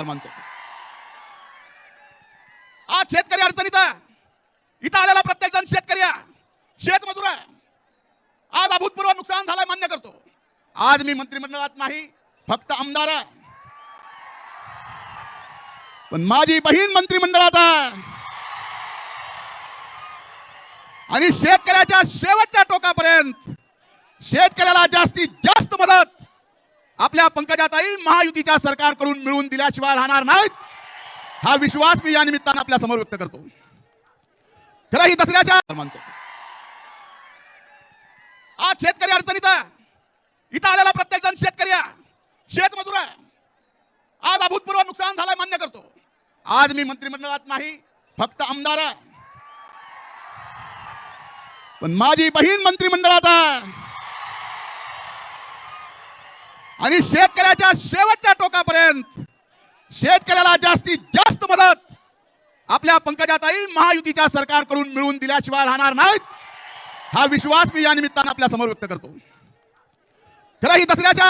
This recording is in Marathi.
मानतो आज शेतकरी अडचणीत इथं आलेला प्रत्येक जण शेतकरी शेतमजूर आहे. आज अभूतपूर्व नुकसान झालंय मान्य करतो. आज मी मंत्रिमंडळात नाही फक्त आमदार आहे. पण माझी बहीण मंत्रिमंडळात आहे. आणि शेतकऱ्याच्या शेवटच्या टोकापर्यंत शेतकऱ्याला जास्तीत जास्त मदत आपल्या पंकजाताई महायुतीच्या सरकारकडून मिळवून दिल्याशिवाय राहणार नाहीत. हा विश्वास मी या निमित्तानं आपल्यासमोर व्यक्त करतो. खरं ही दसऱ्याच्या मानतो. आज शेतकरी अडचणीत इथं आलेला प्रत्येक जण शेतकरी शेतमजूर आहे. आज अभूतपूर्व नुकसान झालंय मान्य करतो. आज मी मंत्रिमंडळात नाही फक्त आमदार आहे. पण माझी बहीण मंत्रिमंडळात आहे. आणि शेतकऱ्याच्या शेवटच्या टोकापर्यंत शेतकऱ्याला जास्तीत जास्त मदत आपल्या पंकजाताई महायुतीच्या सरकारकडून मिळवून दिल्याशिवाय राहणार नाहीत. हा विश्वास मी या निमित्तानं आपल्यासमोर व्यक्त करतो. खरं ही दसऱ्याच्या